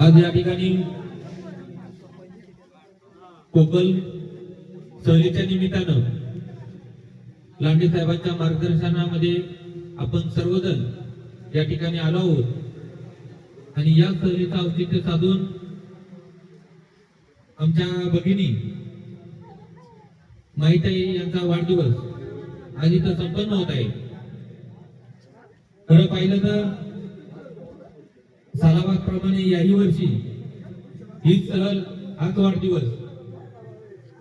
आज या ठिकाणी कोकल सहलीच्या निमित्तानं लांडे साहेबांच्या मार्गदर्शनामध्ये आपण सर्वजण या ठिकाणी आलो आहोत. आणि या सहलीचं औचित्य साधून आमच्या भगिनी माहिती यांचा वाढदिवस आज इथं संपन्न होत आहे. खरं पाहिलं तर सालाबाद प्रमाणे याही वर्षी ही सहल हाच वाढदिवस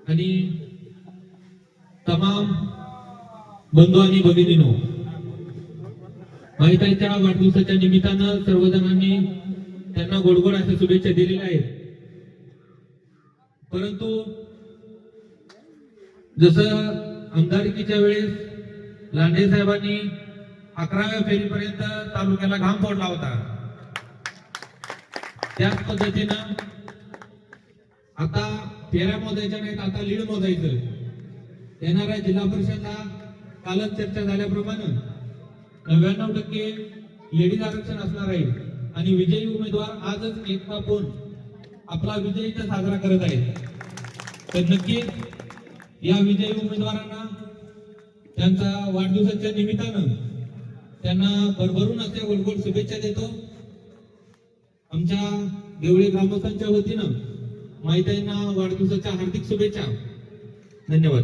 आणि तमाम बंधू आणि भगिनीनो माहिताईच्या वाढदिवसाच्या निमित्तानं सर्वजणांनी त्यांना गोडगोड अशा शुभेच्छा दिलेल्या आहेत. परंतु जसं आमदारकीच्या वेळेस लांडे साहेबांनी अकराव्या फेरीपर्यंत तालुक्याला घाम फोडला होता त्याच पद्धतीनं आता फेऱ्या मोजायच्या नाहीत आता लीड मोजायचं. येणाऱ्या जिल्हा परिषदला कालच चर्चा झाल्याप्रमाणे नव्याण्णव टक्के लेडीज आरक्षण असणार आहे आणि विजयी उमेदवार आजच एक कापून आपला विजय इथं साजरा करत आहेत तर नक्की या विजयी उमेदवारांना त्यांचा वाढदिवसाच्या निमित्तानं त्यांना भरभरून अशा गोडगोड शुभेच्छा देतो. आमच्या देवळे ग्रामस्थांच्या वतीनं माहिताईंना वाढदिवसाच्या हार्दिक शुभेच्छा. धन्यवाद.